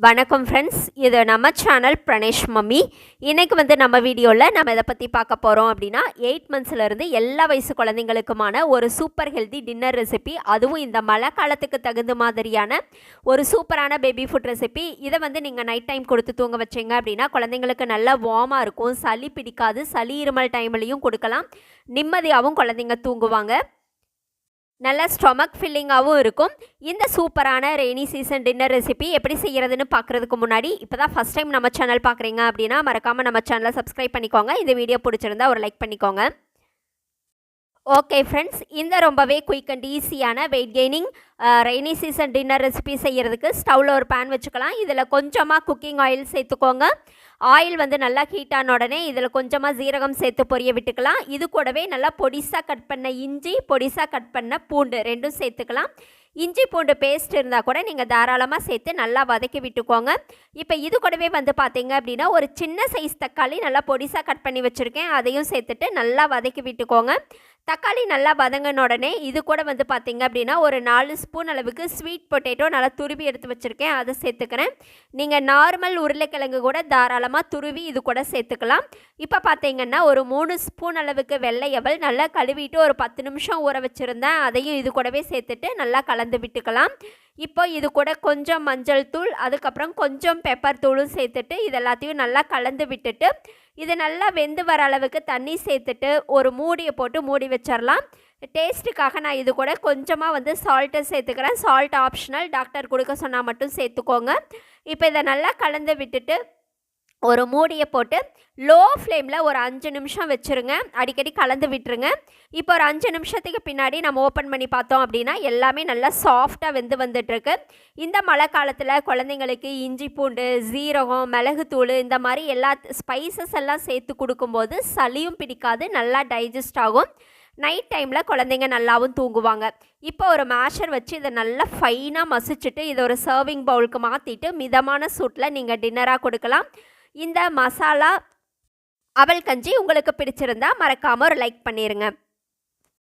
வணக்கம் ஃப்ரெண்ட்ஸ் இது நம்ம சேனல் பிரணேஷ் மம்மி இன்றைக்கு வந்து நம்ம வீடியோவில் நம்ம இதை பற்றி பார்க்க போகிறோம் அப்படின்னா எயிட் மந்த்ஸ்லேருந்து எல்லா வயசு குழந்தைங்களுக்குமான ஒரு சூப்பர் ஹெல்தி டின்னர் ரெசிபி அதுவும் இந்த மழை காலத்துக்கு தகுந்த மாதிரியான ஒரு சூப்பரான பேபி ஃபுட் ரெசிபி இதை வந்து நீங்கள் நைட் டைம் கொடுத்து தூங்க வச்சீங்க அப்படின்னா குழந்தைங்களுக்கு நல்லா வார்மாக இருக்கும் சளி பிடிக்காது சளி இருமல் டைம்லையும் கொடுக்கலாம். நிம்மதியாகவும் குழந்தைங்க தூங்குவாங்க. நல்ல ஸ்டொமக் ஃபில்லிங்காகவும் இருக்கும். இந்த சூப்பரான ரெய்னி சீசன் டின்னர் ரெசிபி எப்படி செய்கிறதுன்னு பார்க்குறதுக்கு முன்னாடி இப்போ தான் ஃபஸ்ட் டைம் நம்ம சேனல் பார்க்குறீங்க அப்படின்னா மறக்காமல் நம்ம சேனலை சப்ஸ்கிரைப் பண்ணிக்கோங்க. இந்த வீடியோ பிடிச்சிருந்தா ஒரு லைக் பண்ணிக்கோங்க. ஓகே ஃப்ரெண்ட்ஸ் இந்த ரொம்பவே குயிக் அண்ட் ஈஸியான weight gaining rainy season dinner recipe செய்கிறதுக்கு ஸ்டவ்வில் ஒரு பேன் வச்சுக்கலாம். இதில் கொஞ்சமாக குக்கிங் ஆயில் சேர்த்துக்கோங்க. ஆயில் வந்து நல்லா ஹீட் ஆன உடனே இதில் கொஞ்சமாக ஜீரகம் சேர்த்து பொரிய விட்டுக்கலாம். இது கூடவே நல்லா பொடிசாக கட் பண்ண இஞ்சி பொடிசாக கட் பண்ண பூண்டு ரெண்டும் சேர்த்துக்கலாம். இஞ்சி பூண்டு பேஸ்ட் இருந்தால் கூட நீங்கள் தாராளமாக சேர்த்து நல்லா வதக்கி விட்டுக்கோங்க. இப்போ இது கூடவே வந்து பார்த்தீங்க அப்படின்னா ஒரு சின்ன சைஸ் தக்காளி நல்லா பொடிசாக கட் பண்ணி வச்சுருக்கேன். அதையும் சேர்த்துட்டு நல்லா வதக்கி விட்டுக்கோங்க. தக்காளி நல்லா வதங்கின உடனே இது கூட வந்து பார்த்தீங்க அப்படின்னா ஒரு நாலு ஸ்பூன் அளவுக்கு ஸ்வீட் பொட்டேட்டோ நல்லா துருவி எடுத்து வச்சுருக்கேன். அதை சேர்த்துக்கிறேன். நீங்கள் நார்மல் உருளைக்கிழங்கு கூட தாராளமாக துருவி இது கூட சேர்த்துக்கலாம். இப்போ பார்த்தீங்கன்னா ஒரு மூணு ஸ்பூன் அளவுக்கு வெள்ளையவள் நல்லா கழுவிட்டு ஒரு பத்து நிமிஷம் ஊற வச்சுருந்தேன். அதையும் இது கூடவே சேர்த்துட்டு நல்லா கலந்து விட்டுக்கலாம். இப்போ இது கூட கொஞ்சம் மஞ்சள் தூள் அதுக்கப்புறம் கொஞ்சம் பெப்பர் தூளும் சேர்த்துட்டு இது எல்லாத்தையும் நல்லா கலந்து விட்டுட்டு இது நல்லா வெந்து வர அளவுக்கு தண்ணி சேர்த்துட்டு ஒரு மூடியை போட்டு மூடி வச்சிடலாம் டேஸ்ட்டுக்காக நான் இது கூட கொஞ்சமாக வந்து சால்ட்டை சேர்த்துக்கிறேன். சால்ட் ஆப்ஷனல் டாக்டர் கொடுக்க சொன்னால் மட்டும் சேர்த்துக்கோங்க. இப்போ இதை நல்லா கலந்து விட்டுட்டு ஒரு மூடியை போட்டு லோ ஃப்ளேமில் ஒரு அஞ்சு நிமிஷம் வச்சுருங்க. அடிக்கடி கலந்து விட்டுருங்க. இப்போ ஒரு அஞ்சு நிமிஷத்துக்கு பின்னாடி நம்ம ஓப்பன் பண்ணி பார்த்தோம் அப்படின்னா எல்லாமே நல்லா சாஃப்டாக வெந்து வந்துட்டுருக்கு. இந்த மழை காலத்தில் குழந்தைங்களுக்கு இஞ்சி பூண்டு ஜீரகம் மிளகுத்தூள் இந்த மாதிரி எல்லா ஸ்பைசஸ் எல்லாம் சேர்த்து கொடுக்கும்போது சளியும் பிடிக்காது நல்லா டைஜஸ்ட் ஆகும். நைட் டைமில் குழந்தைங்க நல்லாவும் தூங்குவாங்க. இப்போ ஒரு மேஷர் வச்சு இதை நல்லா ஃபைனாக மசிச்சுட்டு இதை ஒரு சர்விங் பவுலுக்கு மாற்றிட்டு மிதமான சூட்டில் நீங்கள் டின்னராக கொடுக்கலாம். இந்த மசாலா அவல் கஞ்சி உங்களுக்கு பிடிச்சிருந்தா மறக்காமல் ஒரு லைக் பண்ணிடுங்க